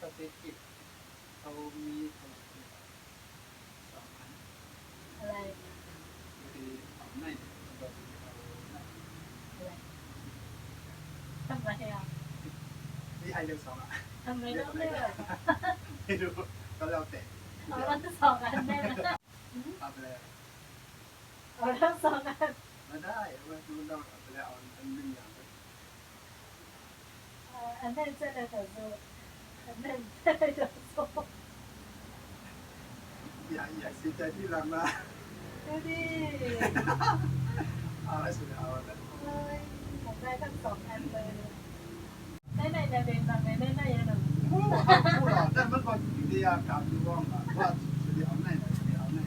ปฏิกิจเขามีขนาดสองอันอะไรคือเอาในกับเอาอะไรทำไมอะนี่ไอเดียวสองอะทำไมต้องเลือกไม่รู้ก็แล้วแต่เอาทั้งสองอันได้ไหม เอาไปแล้ว เอาทั้งสองอันไม่ได้ว่าดูเราเอาไปแล้วเอาอันหนึ่งอย่างไปเอ่ออันนั้นจะได้แต่โซอันนั้นจะได้แต่โซอย่าอย่าเสียใจที่หลังนะดูดิเอาให้สุดเอาแล้วเฮ้ยผมได้ทั้งสองอันเลยได้ไหนจะเป็นแบบไหนได้ไหนยังหนึ่งผู้เอาผู้เราแต่มันก็อยู่ที่อากาศที่ว่างอะว่าสุดเอาในไหนสุดเอาใน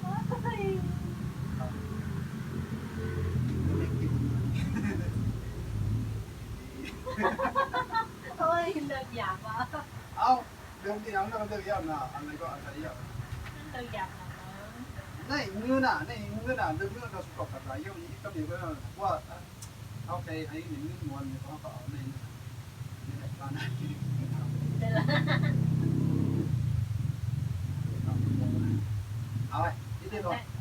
เฮ้ย ไม่กิน โอ้ยเลือกอยากว่ะ เอา เรื่องที่เอาเราเลือกยาวนะอะไรก็อะไรยาวเลือก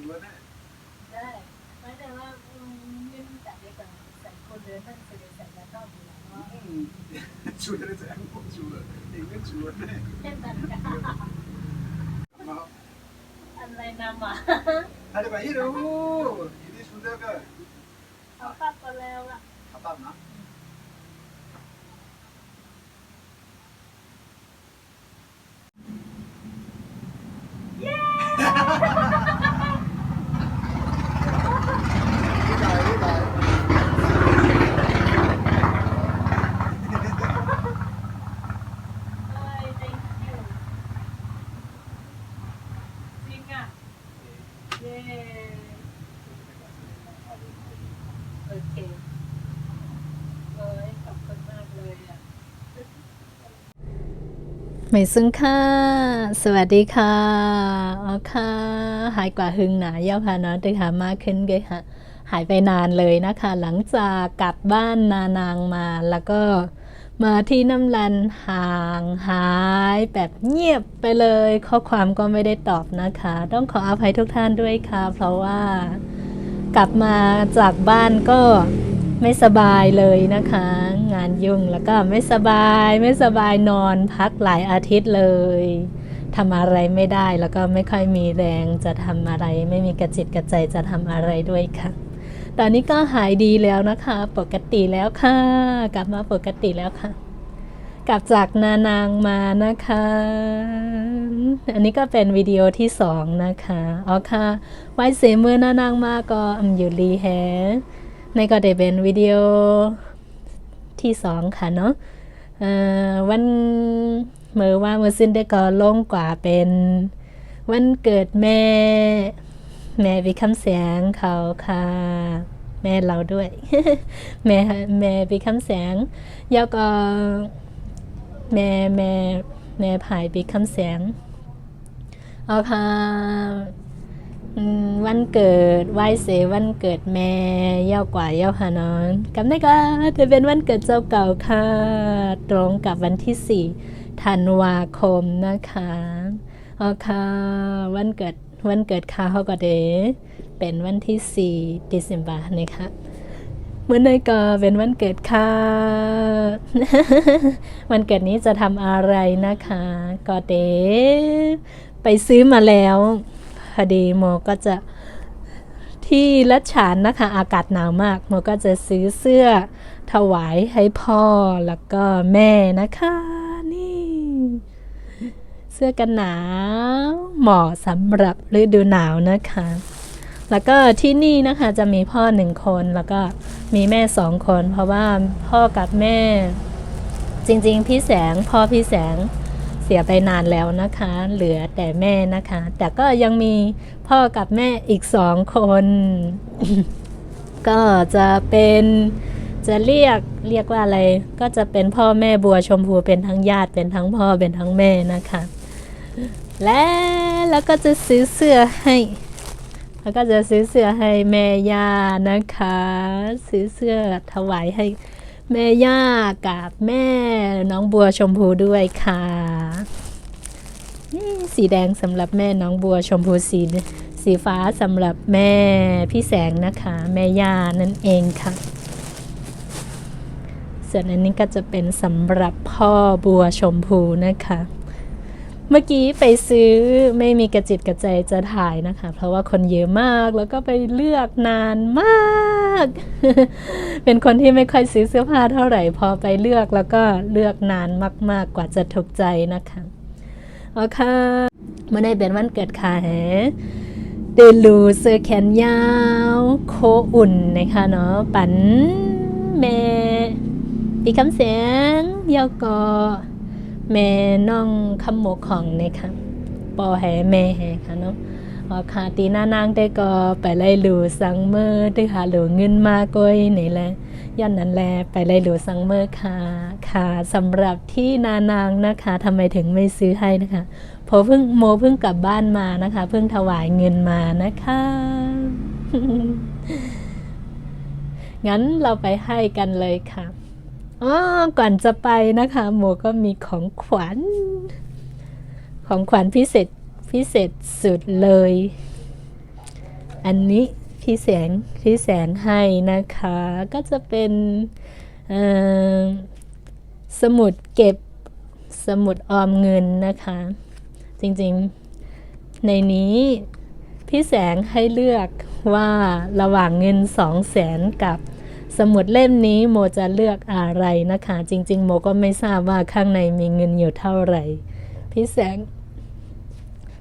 อีกไม่ชูเลยได้ไม่แต่ว่าไม่มีแต่เด็กกับใส่คนเดินท่านจะใส่แล้วก็อยู่แล้วเนาะชูเลยจะกูชูเลยอีกไม่ชูเลยเช่นกันกันมาอะไรนำอะอะไรไปที่รู้อีที่ชูเลยก็เขาปักกันแล้วอะ ขับตามนะ เย้ ไม่ได้ไม่ได้ เอ้ย thank you จริงอะเย้โอเคเอ้ยขอบคุณมากเลยอะ ไม่ซึ่งค่ะ สวัสดีค่ะอ๋อค่ะ หายกว่าหึงหนาเย่าค่ะเนะตึกหามากขึ้นเลยค่ะ หายไปนานเลยนะคะ หลังจากกลับบ้านนานางมาแล้วก็มาที่น้ำลันห่างหายแบบเงียบไปเลย ข้อความก็ไม่ได้ตอบนะคะ ต้องขออภัยทุกท่านด้วยค่ะ เพราะว่ากลับมาจากบ้านก็ ไม่สบายเลยนะคะ งานยุ่งแล้วก็ไม่สบาย ไม่สบายนอนพักหลายอาทิตย์เลยทำอะไรไม่ได้แล้วก็ไม่ค่อยมีแรงจะทำอะไร ไม่มีกระจิตกระใจจะทำอะไรด้วยค่ะ ตอนนี้ก็หายดีแล้วนะคะ ปกติแล้วค่ะ กลับมาปกติแล้วค่ะ กลับจากนานางมานะคะ อันนี้ก็เป็นวิดีโอที่สองนะคะอ๋อค่ะไว้เสมือนานางมาก็อำอยู่รีแฮ ในก็ได้เป็นวิดีโอที่สองค่ะเนาะเอ่อวันเมื่อว่าเมื่อสิ้นได้ก็ลงกว่าเป็นวันเกิดแม่ แม่วิคำแสงเขาค่ะ แม่เราด้วย แม่แม่วิคำแสงแล้วก็แม่แม่แม่ผายวิคำแสงเอาค่ะ วันเกิดไหวเสวันเกิดแม่เย่ากว่าเย่าหานอนกับได้ก็จะเป็นวันเกิดเจ้าเก่าค่ะ ตรงกับวันที่ 4 ธันวาคมนะคะอ๋อค่ะ วันเกิดวันเกิดข้าเขาก็เดเป็นวันที่4 December นะคะเมื่อในก็เป็นวันเกิดค่ะ วันเกิดนี้จะทำอะไรนะคะ ก็เดไปซื้อมาแล้ว พอดีโมก็จะที่ละฉานนะคะ อากาศหนาวมากโมก็จะซื้อเสื้อถวายให้พ่อแล้วก็แม่นะคะนี่ เสื้อกันหนาวเหมาะสำหรับฤดูหนาวนะคะ แล้วก็ที่นี่นะคะจะมีพ่อหนึ่งคนแล้วก็มีแม่สองคน เพราะว่าพ่อกับแม่ จริง ๆ พี่แสงพ่อพี่แสง สียไปนานแล้วนะคะ เหลือแต่แม่นะคะ แต่ก็ยังมีพ่อกับแม่อีกสองคน ก็จะเป็นจะเรียกเรียกว่าอะไร ก็จะเป็นพ่อแม่บัวชมพูเป็นทั้งญาติเป็นทั้งพ่อเป็นทั้งแม่นะคะ และแล้วก็จะซื้อเสื้อให้แล้วก็จะซื้อเสื้อให้แม่ย่านะคะ ซื้อเสื้อถวายให้ แม่ย่ากับแม่น้องบัวชมพูด้วยค่ะนี่สีแดงสำหรับแม่น้องบัวชมพูสีสีฟ้าสำหรับแม่พี่แสงนะคะ แม่ย่านั่นเองค่ะ ส่วนอันนี้ก็จะเป็นสำหรับพ่อบัวชมพูนะคะ เมื่อกี้ไปซื้อไม่มีกระจิตกระใจจะถ่ายนะคะ เพราะว่าคนเยอะมากแล้วก็ไปเลือกนานมาก เป็นคนที่ไม่ค่อยซื้อเสื้อผ้าเท่าไหร่พอไปเลือกแล้วก็เลือกนานมาก ๆกว่าจะถูกใจนะคะเอาค่ะเมื่อในเป็นวันเกิดค่ะแฮเดลูเสื้อแขนยาว โคอุ่นนะคะเนาะปันแม่ปีคำเสียงยาวกอ แม่น้องคำหมกของนี่ยค่ะปอแห่แม่แห่ค่ะเนาะอ๋อค่ะตีหน้านางได้ก็ไปไล่หลูสังเมอร์ด้วยค่ะหลูเงินมาก้อยนี่แหละย้อนนั้นแลไปไล่หลูสังเมอร์ค่ะค่ะสำหรับที่นานางนะคะทำไมถึงไม่ซื้อให้นะคะพราะเพิ่งโมเพิ่งกลับบ้านมานะคะ เพิ่งถวายเงินมานะคะงั้นเราไปให้กันเลยค่ะ อ๋อก่อนจะไปนะคะโมก็มีของขวัญ ของขวัญพิเศษพิเศษสุดเลย อันนี้พี่แสงพี่แสงให้นะคะ ก็จะเป็นสมุดเก็บสมุดออมเงินนะคะ จริงๆในนี้พี่แสงให้เลือกว่าระหว่างเงิน2 0 0แสนกับ สมุดเล่มนี้โมจะเลือกอะไรนะคะ จริง ๆ โมก็ไม่ทราบว่าข้างในมีเงินอยู่เท่าไหร่ พี่แสง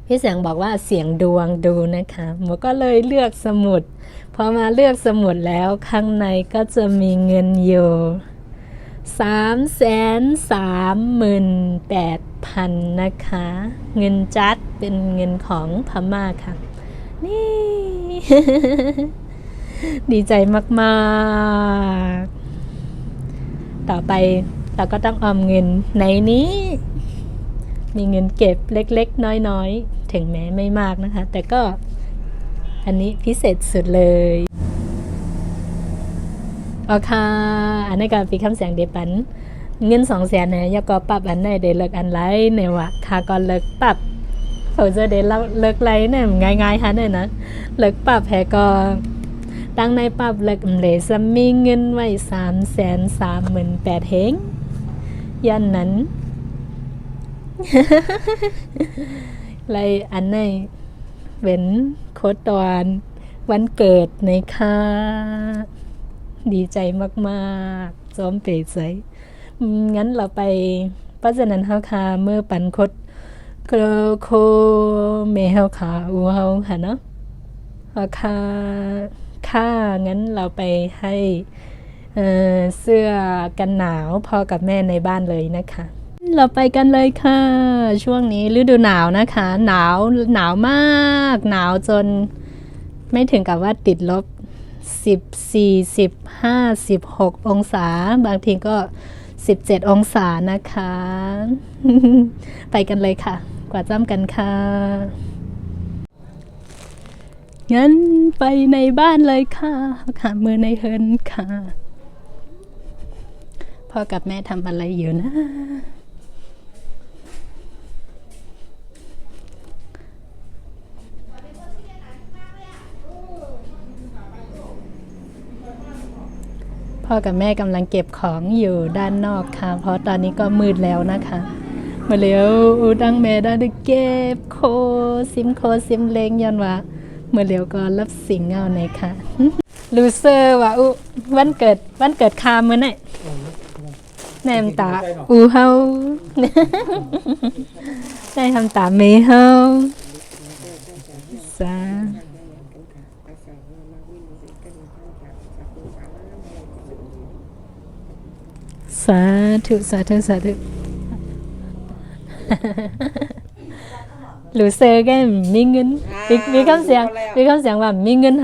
พี่แสงบอกว่าเสียงดวงดูนะคะ โมก็เลยเลือกสมุด พอมาเลือกสมุดแล้วข้างในก็จะมีเงินอยู่สามแสนสามหมื่นแปดพันนะคะ เงินจัดเป็นเงินของพม่าค่ะ นี่ ดีใจมากๆ ต่อไปเราก็ต้องออมเงินในนี้ มีเงินเก็บเล็กๆ น้อยๆ ถึงแม้ไม่มากนะคะ แต่ก็อันนี้พิเศษสุดเลยโอเคอันนี้ก็ปีคำเสียงเดปันเงินสองแสนเนี่ยยาก็ปรับอันไหนเดเลิกอันไรเนี่ยวะค่ะก็เลิกปรับเขาจะเดเลิกไรเนี่ยง่ายๆฮะเนี่ยนะเลิกปรับแพก็ ตั้งในปับเลิกเหลสมีเงินไว้สามแสนสามหมื่นแปดเฮงยันนั้นเลยอันในเว้นโคตอนวันเกิดในค่ะ ดีใจมากๆซ้อมเปรใจอืมงั้นเราไปเพราะฉะนั้นเฮาค่ะเมื่อปันคดโคโคเมเฮาค่ะอูเฮาค่ะเนาะราคา ค่างั้นเราไปให้เเสื้อกันหนาวพอกับแม่ในบ้านเลยนะคะ เราไปกันเลยค่ะ ช่วงนี้ฤดูหนาวนะคะ หนาวหนาวมาก หนาวจนไม่ถึงกับว่าติดลบ 14 15 16 องศา บางทีก็ 17 องศานะคะ ไปกันเลยค่ะ กว่าจ้ำกันค่ะ งั้นไปในบ้านเลยค่ะค่ะมือในเฮินค่ะ พ่อกับแม่ทำอะไรอยู่นะ พ่อกับแม่กำลังเก็บของอยู่ด้านนอกค่ะ เพราะตอนนี้ก็มืดแล้วนะคะมาเร็วดังแม่ได้เก็บโคซิมโคซิมเลงย้อนว่า เมื่อเร็วก็รับสิ่งเงาในค่ะลูเซอร์ว่าอุวันเกิดวันเกิดคามเมื่อไหร่แนมตาอูเฮาได้ทำตาเมเฮาสาสาธุสาธุสาธุ หรือเซอร์แกมีเงินมีมีคำเสียงมีคำเสียงว่ามีเงิน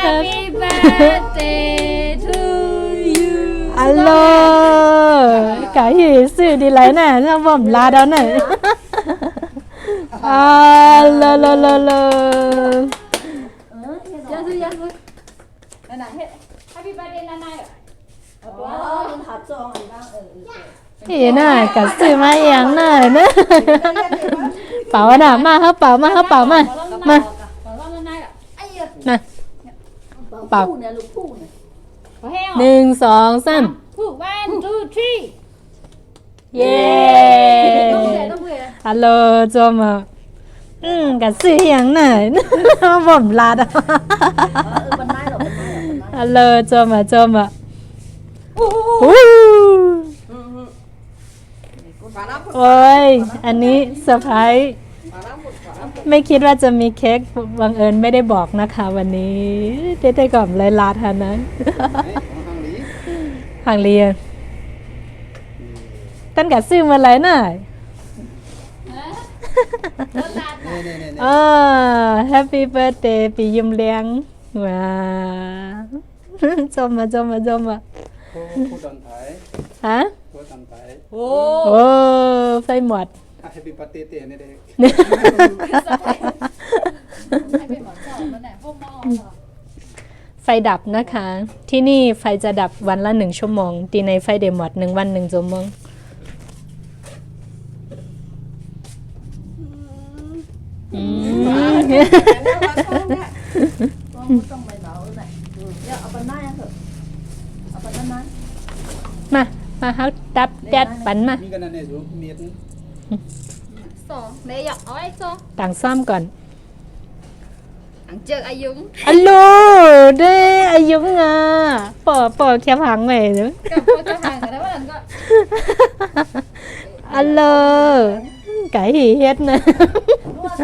หาเนี่ยวะเออหรือเซอร์แกปีไหนนะก็แล้วอะย้อนชู้ยาวหนาเดี๋ยวมาหลังนี้เอออัลโหลอ่าอัลโหลอ่า birthday to Happy birthday to you อัลโหลกะหีสื่อดีไรน่ะถ้าผมลาดเอาหน่อยอัลโหลโลโลโล Yes yes Này này Happy birthday Nana เห็นน่ะกะสื่อมาเองน่ะเนอะเป๋าน่ะมาครับเป๋ามาครับเป๋ามามา Bảo con Nana ạ มาเป๋า Có heo หนึ่งสองสาม Two one two three เย้ Đông về đông về ฮัลโหลจอมาอืมกะสื่อเอย่างน่ะผมลาดเอาฮัลโหลจอมาจอมาอู้ฝาน้ำโอ้ย อันนี้เซอร์ไพรส์ ไม่คิดว่าจะมีเค้กบังเอิญไม่ได้บอกนะคะ วันนี้ได้ได้ก่อนเลยลาทันนะ Đấy, có hàng lý. ห่างเรียนตั้งแต่ซื้อมาเลยน่ะ Này, này, này, này. อ่า Happy birthday ปียิมเลี้ยงว้าจมมาจมมาจมมา Cô, cô đoàn thái, ฮะ cô đoàn thái. โอ้โอ้ไฟหมด À, happy birthday tiền này đây. Hai bên bảo chồng bên này hôm mò ไฟดับนะคะ ที่นี่ไฟจะดับวันละหนึ่งชั่วโมงตีในไฟเดหมดหนึ่งวันหนึ่งชั่วโมงอืม Con trong mày bảo này Dạ ở bên này ăn thử Ở bên này มา มาเฮาดับแดดปันมา Mi cái này này xuống, miết. Sổ Để dọc ở ấy sổ ต่างซ่อมก่อน Ăn chơi ai dũng อัลโหลได้อายุงอะปอปอแคบหางใหม่เนอะ Cầm cô cho hàng ở đấy bắt lần coi อัลโหลไก่หีเฮ็ดนะ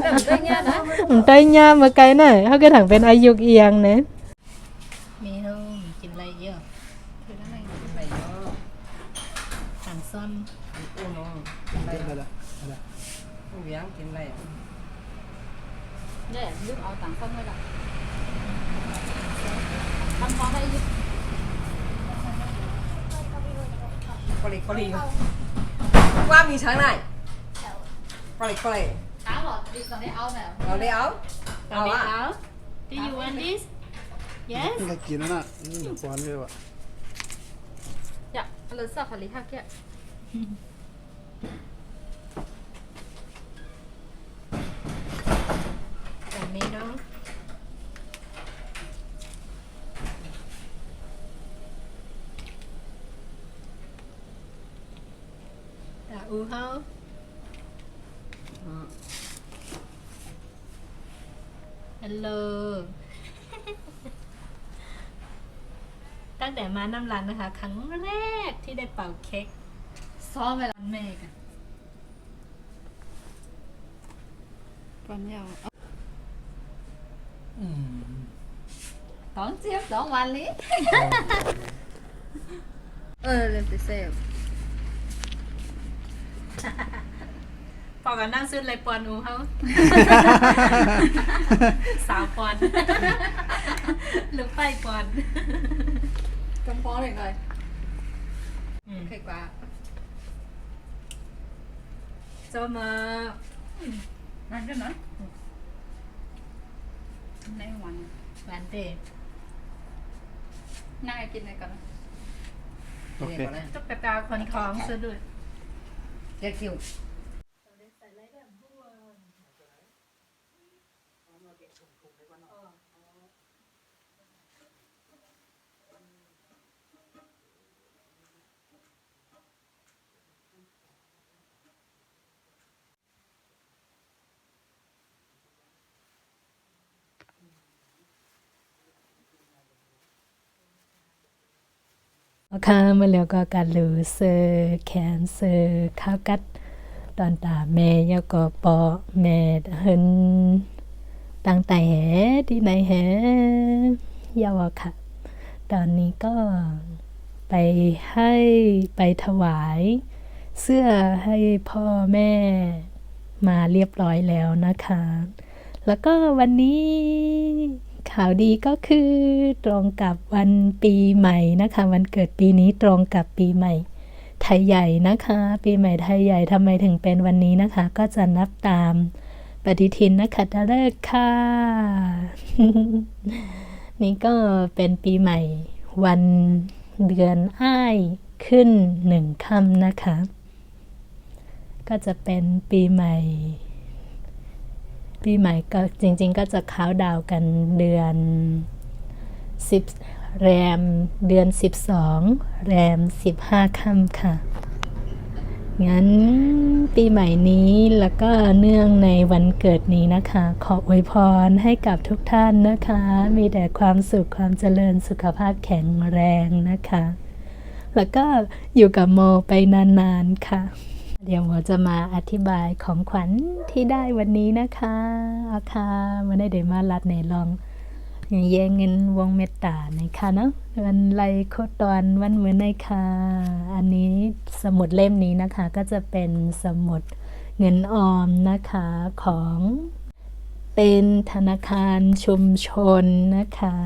Cầm tay nha đó ผมเต้ยย่ามาไกลหน่อยเขาก็ถังเป็นอายุเอียงนะมีห้องกินอะไรเยอะ Thì nó này ไหนเนาะ ต่างซ่อม อู้น้อง Đây, đây, đây. Đây. อู้เลี้ยงกินอะไร Để nước ở tặng không hay là Ăn món đây giúp กอลิกอลิว่ามีช้างไหนกอลิกอลิ Áo rồi đi còn đấy áo nào เราได้เอาตอนนี้เอา Do you want this Yes Cái kia nó nè, ừ, quán kia vậy. Dạ Lần sau phải lý hạ kia แบบนี้เนาะแต่อูเฮา ฮัลโหลตั้งแต่มาน้ำรันนะคะ ครั้งแรกที่ได้เป่าเค้ก So về là แม่กัน Còn nhau Đón tiếp đón hoàn lý Ờ lên tới xem ปอกกันนั่งซื้ออะไรปอนอูเขาสาวปอนหรือไปปอน Cầm phó này rồi อืม Khẩy quá จะมา Ăn cái nữa Này không ăn หวานเตะ Nay kia này còn โอเค Ok. ตุ๊กตาคนท้องซะด้วยเรียกคิว ค่ะเมื่อแล้วก็การรู้เซอร์แคนเซอร์ข้าวกัดตอนตาแม่ยก็ปอแม่เฮินตั้งแต่แหที่ไหนแหยาวะค่ะ ตอนนี้ก็ไปให้ไปถวาย เสื้อให้พ่อแม่มาเรียบร้อยแล้วนะคะ แล้วก็วันนี้ ข่าวดีก็คือตรงกับวันปีใหม่นะคะ วันเกิดปีนี้ตรงกับปีใหม่ไทยใหญ่นะคะ ปีใหม่ไทยใหญ่ทำไมถึงเป็นวันนี้นะคะ ก็จะนับตามปฏิทินนะคะตะเลิกค่ะ นี่ก็เป็นปีใหม่วันเดือนอ้ายขึ้นหนึ่งค่ำนะคะ ก็จะเป็นปีใหม่ ปีใหม่ก็จริง ๆ ก็จะค้าวดาวกันเดือนสิบแรมเดือน 12 แรม 15ค่ำค่ะ งั้นปีใหม่นี้แล้วก็เนื่องในวันเกิดนี้นะคะ ขออวยพรให้กับทุกท่านนะคะ มีแต่ความสุขความเจริญสุขภาพแข็งแรงนะคะ แล้วก็อยู่กับโมไปนาน ๆ ค่ะ เดี๋ยวโมอจะมาอธิบายของขวัญที่ได้วันนี้นะคะอาค่ะมาได้เดี๋ยวมาลัดในลองแย่งเงินวงเมตตาในค่ะเนาะวันไลโคตอนวันเหมือนในค่ะอันนี้สมุดเล่มนี้นะคะ ก็จะเป็นสมุดเงินออมนะคะของเป็นธนาคารชุมชนนะคะ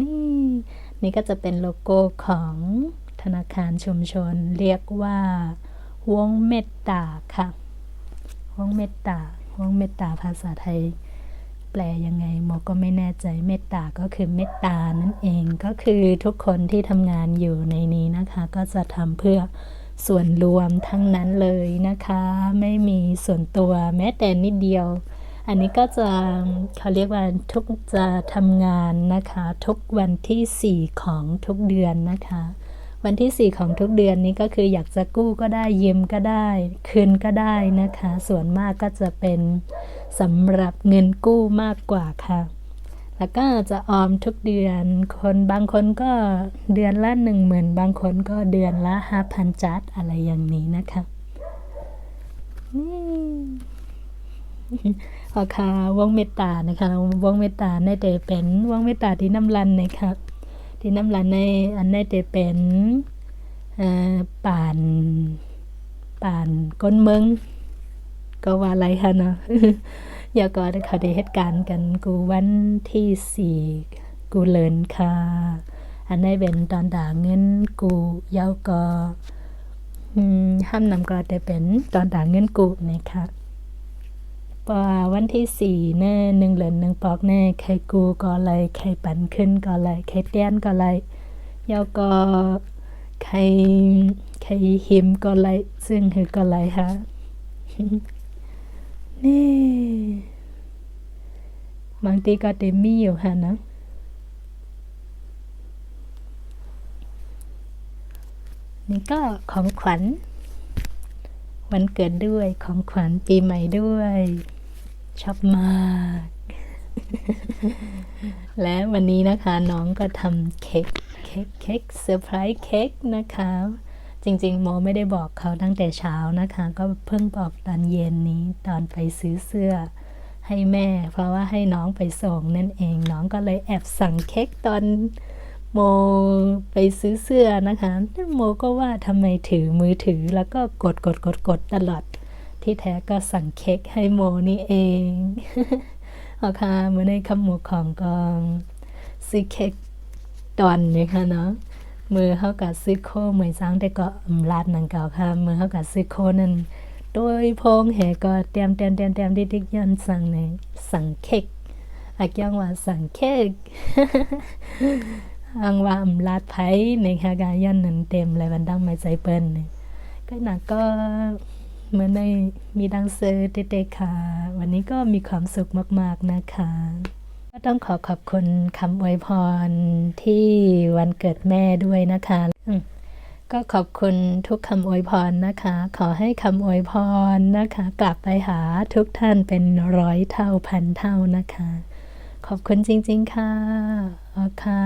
นี่นี่ก็จะเป็นโลโก้ของธนาคารชุมชนเรียกว่า วงเมตตาค่ะวงเมตตาวงเมตตาภาษาไทย แปลยังไงโมอก็ไม่แน่ใจเมตตาก็คือเมตตานั่นเองก็คือทุกคนที่ทำงานอยู่ในนี้นะคะ ก็จะทำเพื่อส่วนรวมทั้งนั้นเลยนะคะ ไม่มีส่วนตัวแม้แต่นิดเดียว อันนี้ก็จะเขาเรียกว่าทุกจะทำงานนะคะ ทุกวันที่ 4 ของทุกเดือนนะคะ วันที่ 4 ของทุกเดือนนี้ก็คืออยากจะกู้ก็ได้ยืมก็ได้ คืนก็ได้นะคะ ส่วนมากก็จะเป็นสำหรับเงินกู้มากกว่าค่ะ แล้วก็จะออมทุกเดือน คนบางคนก็เดือนละหนึ่งหมื่นบางคนก็เดือนละห้าพันจัดอะไรอย่างนี้นะคะนี่โอค่ะวงเมตตานะคะ วงเมตตาในแต่เป็นวงเมตตาที่น้ำรันนะคะ ที่น้ำรันในอันในแต่เป็นป่านป่านก้นเมืองก็ว่าอะไรคะเนาะอย่าก็ได้เขาได้เหตุการณ์กันกูวันที่สี่กูเลินค่ะ อันนี้เป็นตอนด่าเงินกูเย้าก็ห้ามนำก็ได้เป็นตอนด่าเงินกูนะคะ ปอวันที่สี่แน่หนึ่งเหรินหนึ่งปอกแน่ใครกูก็อะไรใครปั่นขึ้นก็อะไรใครเตี้ยนก็อะไรเย้าก็ใครใครหิมก็อะไรซึ่งคือก็อะไรฮะนี่บางทีก็เต็มมีอยู่ค่ะนะนี่ก็ของขวัญวันเกิดด้วยของขวัญปีใหม่ด้วย ชอบมาก และวันนี้นะคะน้องก็ทำเค้กเค้กเค้กเซอร์ไพรส์เค้กนะคะ จริงๆโมไม่ได้บอกเขาตั้งแต่เช้านะคะ ก็เพิ่งบอกตอนเย็นนี้ตอนไปซื้อเสื้อให้แม่ เพราะว่าให้น้องไปส่งนั่นเอง น้องก็เลยแอบสั่งเค้กตอนโมไปซื้อเสื้อนะคะโมก็ว่าทำไมถือมือถือแล้วก็กดกดกดกดตลอด ที่แท้ก็สั่งเค้กให้โมนี่เองเอาค่ะเมื่อในคำหมูของกองซื้อเค้กตอนนี้ค่ะเนาะมือเขากับซื้อโคเหมือนสังแต่ก็อำลาดนังเก่าค่ะมือเขากับซื้อโคนั่นโดยพงแหก็เตรียมเตรียมเตรียมเตรียมดิดิกยันสั่งในสั่งเค้กอากยังว่าสั่งเค้กอังว่าอำลาดไผในค่ะกายันนั่นเต็มเลยวันดังไม่ใจเปิ้นนี่ก็หนักก็ เหมือนในมีดังเซอร์เตๆค่ะ วันนี้ก็มีความสุขมากๆนะคะ ก็ต้องขอขอบคุณคำอวยพรที่วันเกิดแม่ด้วยนะคะก็ขอบคุณทุกคำอวยพรนะคะ ขอให้คำอวยพรนะคะ กลับไปหาทุกท่านเป็นร้อยเท่าพันเท่านะคะ ขอบคุณจริง ๆ ค่ะอค่ะ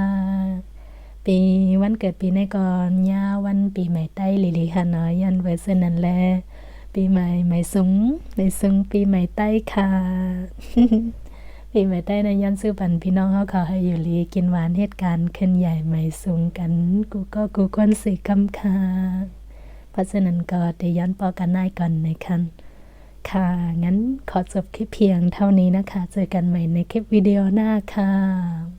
ปีวันเกิดปีในก่อนยาวันปีใหม่ใต้ลิลิค่ะเนาะยันเวอร์ชันนั้นแล ปีใหม่ใหม่สูงใหม่สูงปีใหม่ใต้ค่ะปีใหม่ใต้นะยันซื้อปันพี่น้องเขาเขาให้อยู่ลีกินหวานเหตุการณ์ขึ้นใหญ่ใหม่สูงกัน กูก็กูคนสิกำค่ะเพราะฉะนั้นก็เดี๋ยวย้อนปอกันได้ก่อนนะคะค่ะ งั้นขอจบคลิปเพียงเท่านี้นะคะ เจอกันใหม่ในคลิปวิดีโอหน้าค่ะ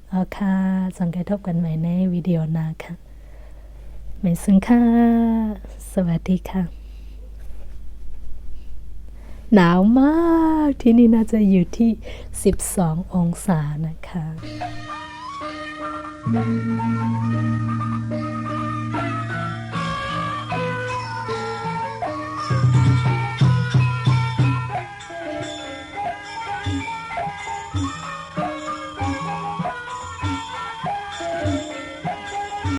เอาค่ะสังเกตทบกันใหม่ในวิดีโอหน้าค่ะไม่ซึ่งค่ะ สวัสดีค่ะ หนาวมากที่นี่น่าจะอยู่ที่ 12 องศานะคะ